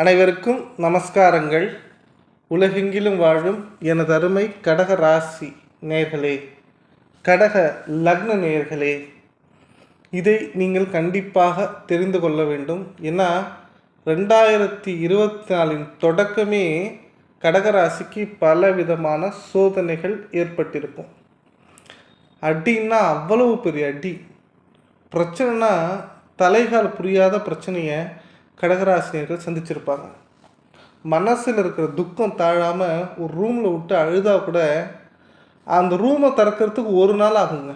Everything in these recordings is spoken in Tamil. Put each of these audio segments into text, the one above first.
அனைவருக்கும் நமஸ்காரங்கள். உலகெங்கிலும் வாழும் எனது அருமை கடக ராசி நேர்களே கடக லக்ன நேர்களே இதை நீங்கள் கண்டிப்பாக தெரிந்து கொள்ள வேண்டும். ஏன்னா ரெண்டாயிரத்தி இருபத்தி நாலின் தொடக்கமே கடகராசிக்கு பல விதமான சோதனைகள் ஏற்பட்டிருக்கும். அடின்னா அவ்வளவு பெரிய அடி. பிரச்சனைனா தலைகால் புரியாத பிரச்சனையை கடகராசினியர்கள் சந்திச்சிருப்பாங்க. மனசில் இருக்கிற துக்கம் தாழாமல் ஒரு ரூமில் விட்டு அழுதா கூட அந்த ரூமை திறக்கிறதுக்கு ஒரு நாள் ஆகுங்க.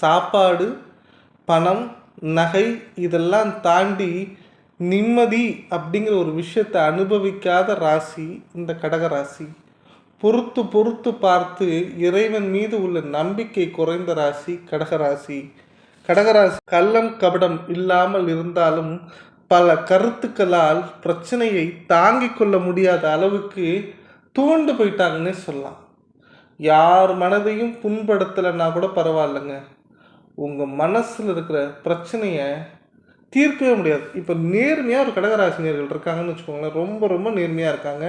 சாப்பாடு பணம் நகை இதெல்லாம் தாண்டி நிம்மதி அப்படிங்கிற ஒரு விஷயத்தை அனுபவிக்காத ராசி இந்த கடக ராசி பொறுத்து பொறுத்து பார்த்து இறைவன் மீது உள்ள நம்பிக்கை குறைந்த ராசி கடகராசி. கடகராசி கள்ளம் கபடம் இல்லாமல் இருந்தாலும் பல கருத்துக்களால் பிரச்சனையை தாங்கிக் கொள்ள முடியாத அளவுக்கு தூண்டு போயிட்டாங்கன்னே சொல்லலாம். யார் மனதையும் புண்படுத்தலைன்னா கூட பரவாயில்லைங்க. உங்கள் மனசில் இருக்கிற பிரச்சனையை தீர்க்கவே முடியாது. இப்போ நேர்மையாக ஒரு கடகராசினியர்கள் இருக்காங்கன்னு வச்சுக்கோங்களேன். ரொம்ப ரொம்ப நேர்மையாக இருக்காங்க.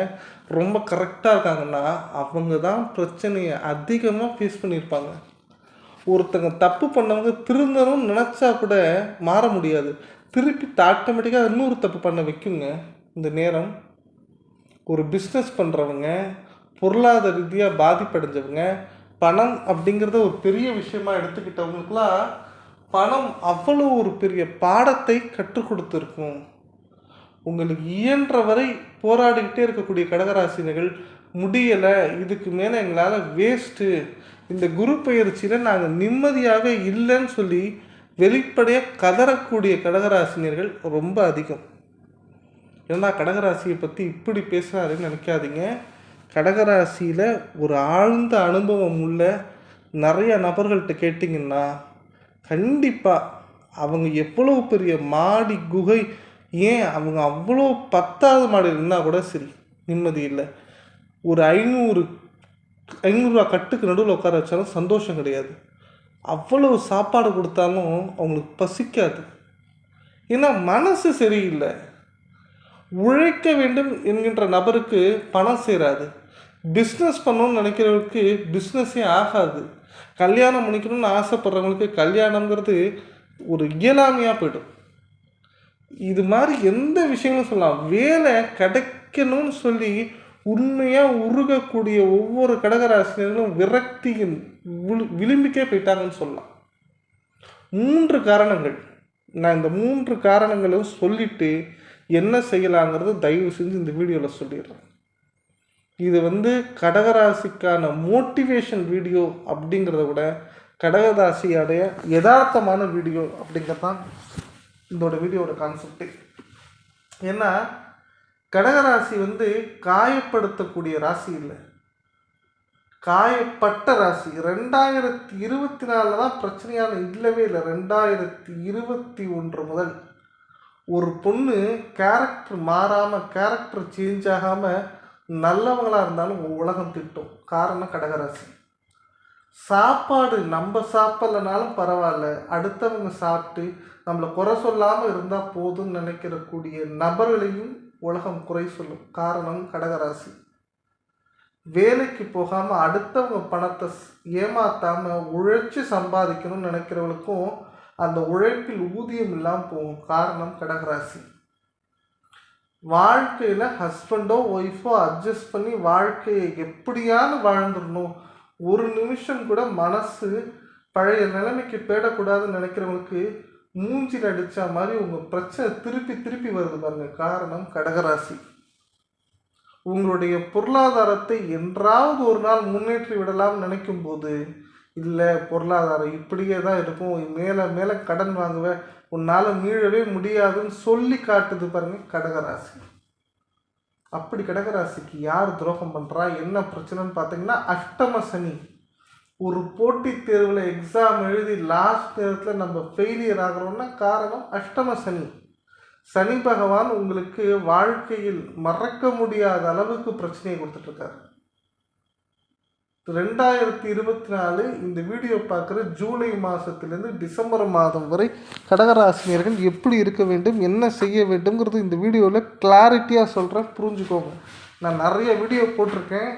ரொம்ப கரெக்டாக இருக்காங்கன்னா அவங்க தான் பிரச்சனையை அதிகமாக ஃபேஸ் பண்ணியிருப்பாங்க. ஒருத்தங்க தப்பு பண்ணவங்க திருந்தணும்னு நினச்சா கூட மாற முடியாது. திருப்பி ஆட்டோமேட்டிக்காக இன்னொரு தப்பு பண்ண வைக்குங்க. இந்த நேரம் ஒரு பிஸ்னஸ் பண்ணுறவங்க பொருளாதார ரீதியாக பாதிப்படைஞ்சவங்க பணம் அப்படிங்கிறத ஒரு பெரிய விஷயமாக எடுத்துக்கிட்டவங்களுக்குலாம் பணம் அவ்வளோ ஒரு பெரிய பாடத்தை கற்றுக் கொடுத்துருக்கும். உங்களுக்கு இயன்ற வரை போராடிக்கிட்டே இருக்கக்கூடிய கடகராசினர்கள் முடியலை இதுக்கு மேலே எங்களால் வேஸ்ட்டு இந்த குரு பயிற்சியில் நாங்கள் நிம்மதியாகவே இல்லைன்னு சொல்லி வெளிப்படையாக கதறக்கூடிய கடகராசினியர்கள் ரொம்ப அதிகம். ஏன்னா கடகராசியை பற்றி இப்படி பேசுகிறாருன்னு நினைக்காதீங்க. கடகராசியில் ஒரு ஆழ்ந்த அனுபவம் உள்ள நிறைய நபர்கள்ட்ட கேட்டிங்கன்னா கண்டிப்பாக அவங்க எவ்வளோ பெரிய மாடி குகை ஏன் அவங்க அவ்வளோ பத்தாவது மாடி இருந்தால் கூட சரி நிம்மதி இல்லை. ஒரு ஐநூறு ஐநூறுரூவா கட்டுக்கு நடுவில் உட்கார வச்சாலும் சந்தோஷம் கிடையாது. அவ்வளவு சாப்பாடு கொடுத்தாலும் அவங்களுக்கு பசிக்காது. ஏன்னா மனசு சரியில்லை. உழைக்க வேண்டும் என்கின்ற நபருக்கு பணம் சேராது. பிஸ்னஸ் பண்ணணும்னு நினைக்கிறவருக்கு பிஸ்னஸே ஆகாது. கல்யாணம் பண்ணிக்கணும்னு ஆசைப்படுறவங்களுக்கு கல்யாணங்கிறது ஒரு இயலாமையாக போயிடும். இது மாதிரி எந்த விஷயங்களும் சொல்லலாம். வேலை கிடைக்கணும்னு சொல்லி உண்மையாக உருகக்கூடிய ஒவ்வொரு கடகராசினர்களும் விரக்தியின் விழு விளிம்புக்கே போயிட்டாங்கன்னு சொல்லலாம். மூன்று காரணங்கள். நான் இந்த மூன்று காரணங்களும் சொல்லிவிட்டு என்ன செய்யலாங்கிறது தயவு செஞ்சு இந்த வீடியோவில் சொல்லிடுறேன். இது வந்து கடகராசிக்கான மோட்டிவேஷன் வீடியோ அப்படிங்கிறத விட கடகராசியோடைய யதார்த்தமான வீடியோ அப்படிங்கிறது தான் இதோட வீடியோட கான்செப்டே ஏன்னா கடகராசி வந்து காயப்படுத்தக்கூடிய ராசி இல்லை. காயப்பட்ட ராசி. ரெண்டாயிரத்தி இருபத்தி நாலில் தான் பிரச்சனையான இல்லவே இல்லை. ரெண்டாயிரத்தி இருபத்தி ஒன்று முதல். ஒரு பொண்ணு கேரக்டர் மாறாமல் கேரக்டர் சேஞ்ச் ஆகாமல் நல்லவங்களாக இருந்தாலும் உலகம் திட்டும். காரணம் கடகராசி. சாப்பாடு நம்ம சாப்பிட்லனாலும் பரவாயில்ல. அடுத்தவங்க சாப்பிட்டு நம்மளை குறை சொல்லாமல் இருந்தால் போதும்னு நினைக்கிறக்கூடிய நபர்களையும் உலகம் குறை சொல்லும் காரணம் கடகராசி. வேலைக்கு போகாமல் அடுத்தவங்க பணத்தை ஏமாத்தாமல் உழைச்சி சம்பாதிக்கணும்னு நினைக்கிறவங்களுக்கும் அந்த உழைப்பில் ஊதியம் இல்லாமல் போகும் காரணம் கடகராசி. வாழ்க்கையில் ஹஸ்பண்டோ ஒய்ஃபோ அட்ஜஸ்ட் பண்ணி வாழ்க்கையை எப்படியாவது வாழ்ந்துடணும். ஒரு நிமிஷம் கூட மனசு பழைய நிலைமைக்கு போயிடக்கூடாதுன்னு நினைக்கிறவங்களுக்கு மூஞ்சில் அடித்த மாதிரி உங்கள் பிரச்சனை திருப்பி திருப்பி வருது பாருங்க. காரணம் கடகராசி. உங்களுடைய பொருளாதாரத்தை என்றாவது ஒரு நாள் முன்னேற்றி விடலாம்னு நினைக்கும் போது இல்லை பொருளாதாரம் இப்படியே தான் இருக்கும். மேலே மேலே கடன் வாங்குவேன் உன்னால் மீழவே முடியாதுன்னு சொல்லி காட்டுது பாருங்க கடகராசி. அப்படி கடகராசிக்கு யார் துரோகம் பண்ணுறா என்ன பிரச்சனைன்னு பார்த்தீங்கன்னா அஷ்டம சனி. ஒரு போட்டித் தேர்வில் எக்ஸாம் எழுதி லாஸ்ட் நேரத்தில் நம்ம ஃபெயிலியர் ஆகிறோம்னா காரணம் அஷ்டம சனி. சனி பகவான் உங்களுக்கு வாழ்க்கையில் மறக்க முடியாத அளவுக்கு பிரச்சனையை கொடுத்துட்ருக்காரு. ரெண்டாயிரத்தி இருபத்தி நாலு இந்த வீடியோ பார்க்குற ஜூலை மாதத்துலேருந்து டிசம்பர் மாதம் வரை கடகராசினியர்கள் எப்படி இருக்க வேண்டும் என்ன செய்ய வேண்டும்ங்கிறது இந்த வீடியோவில் கிளாரிட்டியாக சொல்கிறேன் புரிஞ்சுக்கோங்க. நான் நிறைய வீடியோ போட்டிருக்கேன்.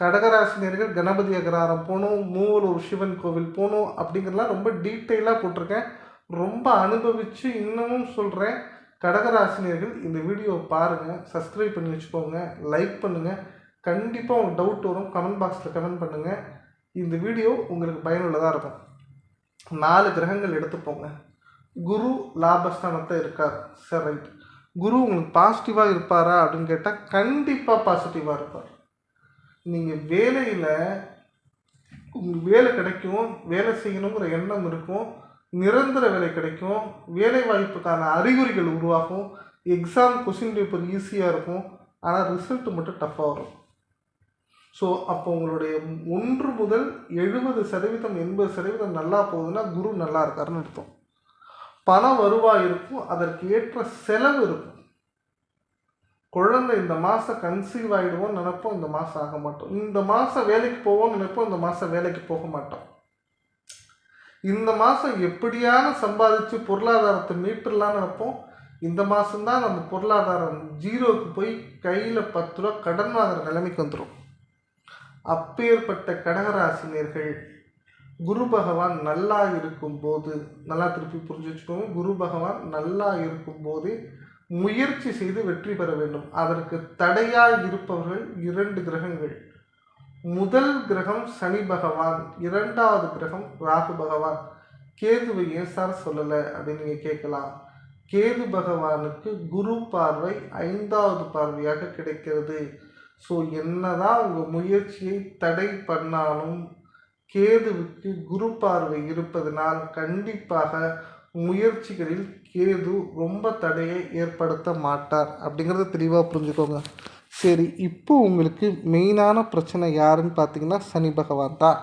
கடகராசினியர்கள் கணபதி அகராரம் போகணும் மூவலூர் சிவன் கோவில் போகணும் அப்படிங்கிறலாம் ரொம்ப டீட்டெயிலாக போட்டிருக்கேன். ரொம்ப அனுபவித்து இன்னமும் சொல்கிறேன் கடகராசினியர்கள் இந்த வீடியோவை பாருங்கள் சப்ஸ்கிரைப் பண்ணி வச்சுக்கோங்க லைக் பண்ணுங்கள் கண்டிப்பாக உங்களுக்கு டவுட் வரும் கமெண்ட் பாக்ஸில் கமெண்ட் பண்ணுங்கள் இந்த வீடியோ உங்களுக்கு பயனுள்ளதாக இருக்கும். நாலு கிரகங்கள் எடுத்துப்போங்க. குரு லாபஸ்தானத்தை இருக்கார். சரி ரைட் குரு உங்களுக்கு பாசிட்டிவாக இருப்பாரா அப்படின்னு கேட்டால் கண்டிப்பாக பாசிட்டிவாக இருப்பார். நீங்கள் வேலையில் உங்களுக்கு வேலை கிடைக்கும் வேலை செய்யணுங்கிற எண்ணம் இருக்கும் நிரந்தர வேலை கிடைக்கும் வேலை வாய்ப்புக்கான அறிகுறிகள் உருவாகும் எக்ஸாம் கொஸ்டின் பேப்பர் ஈஸியாக இருக்கும் ஆனால் ரிசல்ட் மட்டும் டஃப்பாக வரும். ஸோ அப்போ உங்களுடைய ஒன்று முதல் எழுபது சதவீதம் எண்பது சதவீதம் நல்லா போகுதுன்னா குரு நல்லா இருக்காருன்னு அர்த்தம். பண வருவாய் இருக்கும் அதற்கு ஏற்ற செலவு இருக்கும். குழந்தை இந்த மாதம் கன்சீவ் ஆகிடுவோம் நினைப்போம் இந்த மாதம் ஆக மாட்டோம். இந்த மாதம் வேலைக்கு போவோம் நினைப்போம் இந்த மாதம் வேலைக்கு போக மாட்டோம். இந்த மாதம் எப்படியான சம்பாதிச்சு பொருளாதாரத்தை மீட்டுடலாம்னு நினைப்போம் இந்த மாதம்தான் நம்ம பொருளாதாரம் ஜீரோவுக்கு போய் கையில் பத்து ரூபா கடன் வாங்குற நிலைமைக்கு வந்துடும் அப்பேற்பட்ட கடகராசினியர்கள் குரு பகவான் நல்லா இருக்கும்போது நல்லா திருப்பி புரிஞ்சு வச்சுக்கோங்க குரு பகவான் நல்லா இருக்கும்போது முயற்சி செய்து வெற்றி பெற வேண்டும். அதற்கு தடையாக இருப்பவர்கள் இரண்டு கிரகங்கள். முதல் கிரகம் சனி பகவான் இரண்டாவது கிரகம் ராகு பகவான். கேதுவை ஏன் சார் சொல்லலை அப்படின்னு நீங்கள் கேட்கலாம். கேது பகவானுக்கு குரு பார்வை ஐந்தாவது பார்வையாக கிடைக்கிறது. ஸோ என்னதான் உங்கள் முயற்சியை தடை பண்ணாலும் கேதுவுக்கு குரு பார்வை இருப்பதனால் கண்டிப்பாக முயற்சிகளில் கேது ரொம்ப தடையை ஏற்படுத்த மாட்டார். அப்படிங்கிறத தெளிவாக புரிஞ்சுக்கோங்க. சரி இப்போ உங்களுக்கு மெயினான பிரச்சனை யாருன்னு பார்த்தீங்கன்னா சனி பகவான் தான்.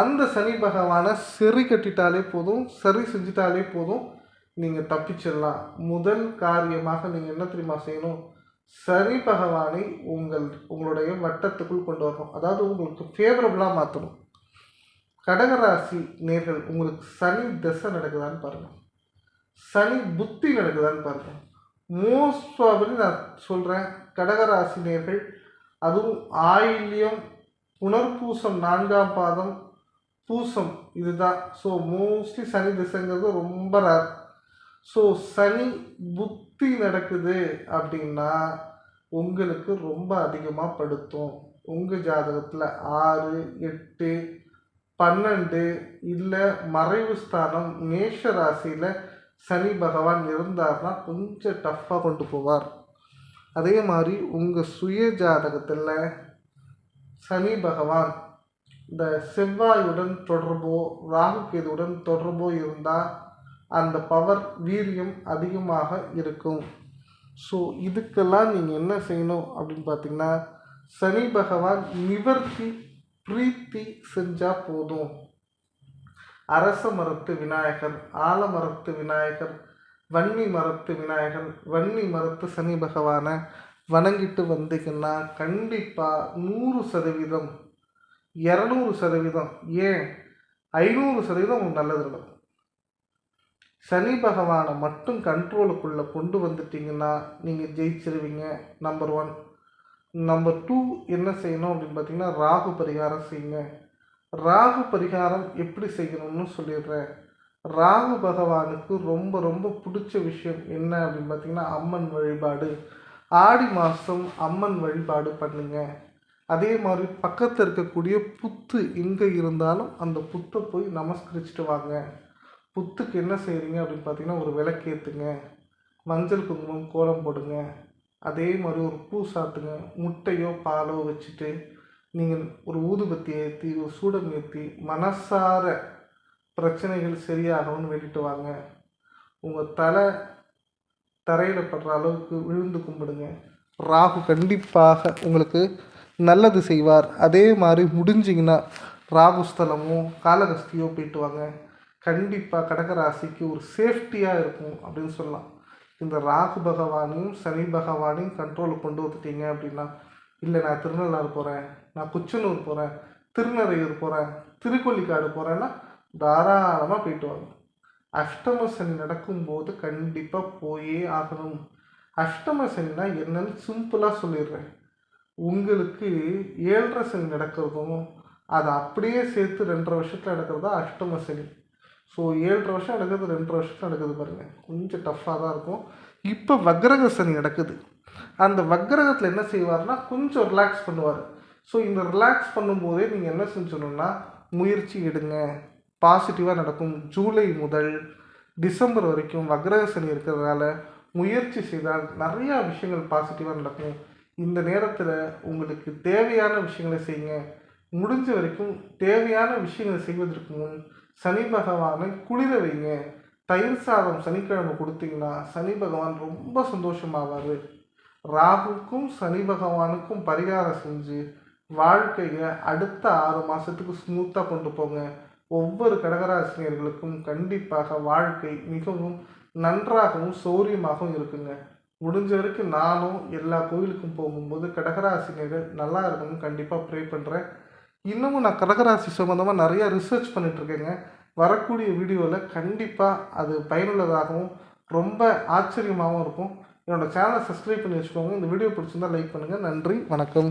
அந்த சனி பகவானை சரி கட்டிட்டாலே போதும் சரி செஞ்சிட்டாலே போதும் நீங்கள் தப்பிச்சிடலாம். முதல் காரியமாக நீங்கள் என்ன தெரியுமா செய்யணும்? சனி பகவானை உங்கள் உங்களுடைய வட்டத்துக்குள் கொண்டு வரணும். அதாவது உங்களுக்கு ஃபேவரபுளாக மாற்றணும் கடகராசி நேர்கள் உங்களுக்கு சனி தசை நடக்குதான்னு பாருங்கள் சனி புத்தி நடக்குதான்னு பார்ப்போம். மோஸ்ட் ப்ராபலி நான் சொல்கிறேன் கடகராசினியர்கள் அதுவும் ஆயில்யம் புனர்பூசம் நான்காம் பாதம் பூசம் இதுதான். ஸோ மோஸ்ட்லி சனி திசைங்கிறது ரொம்ப ரேர் ஸோ சனி புத்தி நடக்குது அப்படின்னா உங்களுக்கு ரொம்ப அதிகமாக படுத்தும். உங்கள் ஜாதகத்தில் ஆறு எட்டு பன்னெண்டு இல்லை மறைவு ஸ்தானம் மேஷ ராசியில் சனி பகவான் இருந்தார்னா கொஞ்சம் டஃப்பாக கொண்டு போவார். அதே மாதிரி உங்கள் சுய ஜாதகத்தில் சனி பகவான் இந்த செவ்வாயுடன் தொடர்போ ராகு கேதுவுடன் தொடர்போ இருந்தால் அந்த பவர் வீரியம் அதிகமாக இருக்கும். ஸோ இதுக்கெல்லாம் நீங்கள் என்ன செய்யணும் அப்படின்னு பார்த்தீங்கன்னா சனி பகவான் நிவர்த்தி பிரீத்தி செஞ்சால் போதும். அரச மரத்து விநாயகர் ஆலமரத்து விநாயகர் வன்னி மரத்து விநாயகர் வன்னி மரத்து சனி பகவானை வணங்கிட்டு வந்தீங்கன்னா கண்டிப்பாக நூறு சதவீதம் இரநூறு சதவீதம் ஏன்? ஐநூறு சதவீதம் உங்களுக்கு நல்லது நடக்கும். சனி பகவானை மட்டும் கண்ட்ரோலுக்குள்ளே கொண்டு வந்துட்டீங்கன்னா நீங்கள் ஜெயிச்சிருவீங்க நம்பர் ஒன் நம்பர் டூ என்ன செய்யணும் அப்படின்னு பார்த்தீங்கன்னா ராகு பரிகாரம் செய்யுங்க. ராகு பரிகாரம் எப்படி செய்யணும்னு சொல்லிடுறேன். ராகு பகவானுக்கு ரொம்ப ரொம்ப பிடிச்ச விஷயம் என்ன அப்படின்னு பார்த்தீங்கன்னா அம்மன் வழிபாடு. ஆடி மாதம் அம்மன் வழிபாடு பண்ணுங்க. அதே மாதிரி பக்கத்தில் இருக்கக்கூடிய புத்து எங்கே இருந்தாலும் அந்த புத்தை போய் நமஸ்கரிச்சுட்டு வாங்க. புத்துக்கு என்ன செய்கிறீங்க அப்படின்னு பார்த்தீங்கன்னா ஒரு விளக்கேற்றுங்க மஞ்சள் குங்குமம் கோலம் போடுங்க. அதே மாதிரி ஒரு பூ சாத்துங்க. முட்டையோ பாலோ வச்சுட்டு நீங்கள் ஒரு ஊதுபத்தி ஏற்றி ஒரு சூடம் ஏற்றி மனசார பிரச்சனைகள் சரியாகணும்னு வேண்டிட்டு வாங்க. உங்கள் தலை தரையில் படுற அளவுக்கு விழுந்து கும்பிடுங்க. ராகு கண்டிப்பாக உங்களுக்கு நல்லது செய்வார். அதே மாதிரி முடிஞ்சிங்கன்னா ராகு ஸ்தலமோ காலகஸ்தியோ போயிட்டு வாங்க. கண்டிப்பாக கடகராசிக்கு ஒரு சேஃப்டியாக இருக்கும் அப்படின்னு சொல்லலாம். இந்த ராகு பகவானையும் சனி பகவானையும் கண்ட்ரோலுக்கு கொண்டு வந்துட்டீங்க அப்படின்னா இல்லை நான் திருநள்ளாறு போகிறேன் நான் குச்சனூர் போகிறேன் திருநறையூர் போகிறேன் திருக்கொல்லிக்காடு போகிறேன்னா தாராளமாக போயிட்டு வாங்க. அஷ்டம சனி நடக்கும்போது கண்டிப்பாக போயே ஆகணும். அஷ்டம சனினா என்னன்னு சிம்பிளாக சொல்லிடுறேன். உங்களுக்கு ஏழரை சனி நடக்கிறதும் அதை அப்படியே சேர்த்து ரெண்டரை வருஷத்தில் நடக்கிறதா அஷ்டம சனி. ஸோ ஏழரை வருஷம் நடக்கிறது ரெண்டரை வருஷத்தில் நடக்குது பாருங்கள் கொஞ்சம் டஃப்பாக தான் இருக்கும். இப்போ வக்ரக சனி நடக்குது. அந்த வக்ரகத்தில் என்ன செய்வார்னா கொஞ்சம் ரிலாக்ஸ் பண்ணுவார். ஸோ இந்த ரிலாக்ஸ் பண்ணும்போதே நீங்கள் என்ன செஞ்சணும்னா முயற்சி எடுங்க. பாசிட்டிவாக நடக்கும். ஜூலை முதல் டிசம்பர் வரைக்கும் வக்ரக சனி இருக்கிறதுனால முயற்சி செய்தால் நிறையா விஷயங்கள் பாசிட்டிவாக நடக்கும். இந்த நேரத்தில் உங்களுக்கு தேவையான விஷயங்களை செய்யுங்க. முடிஞ்ச வரைக்கும் தேவையான விஷயங்களை செய்வதற்கு முன் சனி பகவானை குளிர வைங்க. தயிர் சாதம் சனிக்கிழமை கொடுத்தீங்கன்னா சனி பகவான் ரொம்ப சந்தோஷமாவார். ராகுக்கும் சனி பகவானுக்கும் பரிகாரம் செஞ்சு வாழ்க்கையை அடுத்த ஆறு மாதத்துக்கு ஸ்மூத்தாக கொண்டு போங்க. ஒவ்வொரு கடகராசினியர்களுக்கும் கண்டிப்பாக வாழ்க்கை மிகவும் நன்றாகவும் சௌரியமாகவும் இருக்குங்க. முடிஞ்ச வரைக்கும் நானும் எல்லா கோவிலுக்கும் போகும்போது கடகராசினியர்கள் நல்லா இருக்கணும்னு கண்டிப்பாக ப்ரே பண்ணுறேன் இன்னமும் நான் கடகராசி சம்மந்தமாக நிறையா ரிசர்ச் பண்ணிகிட்ருக்கேங்க வரக்கூடிய வீடியோவில் கண்டிப்பாக அது பயனுள்ளதாகவும் ரொம்ப ஆச்சரியமாகவும் இருக்கும். என்னோடய சேனலை சப்ஸ்கிரைப் பண்ணி வச்சுக்கோங்க. இந்த வீடியோ பிடிச்சிருந்தால் லைக் பண்ணுங்கள் நன்றி. வணக்கம்.